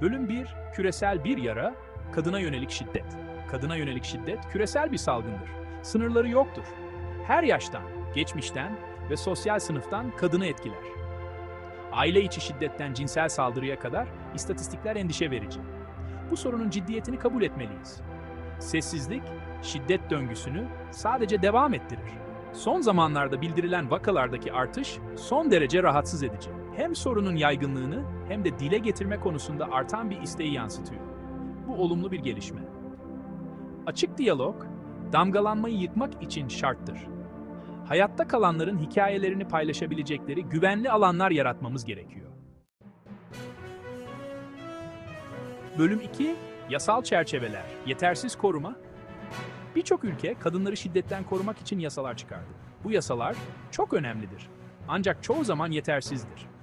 Bölüm 1, küresel bir yara, kadına yönelik şiddet. Kadına yönelik şiddet küresel bir salgındır. Sınırları yoktur. Her yaştan, geçmişten ve sosyal sınıftan kadını etkiler. Aile içi şiddetten cinsel saldırıya kadar istatistikler endişe verici. Bu sorunun ciddiyetini kabul etmeliyiz. Sessizlik, şiddet döngüsünü sadece devam ettirir. Son zamanlarda bildirilen vakalardaki artış son derece rahatsız edici. Hem sorunun yaygınlığını hem de dile getirme konusunda artan bir isteği yansıtıyor. Bu olumlu bir gelişme. Açık diyalog, damgalanmayı yıkmak için şarttır. Hayatta kalanların hikayelerini paylaşabilecekleri güvenli alanlar yaratmamız gerekiyor. Bölüm 2, Yasal çerçeveler, yetersiz koruma. Birçok ülke kadınları şiddetten korumak için yasalar çıkardı. Bu yasalar çok önemlidir. Ancak çoğu zaman yetersizdir.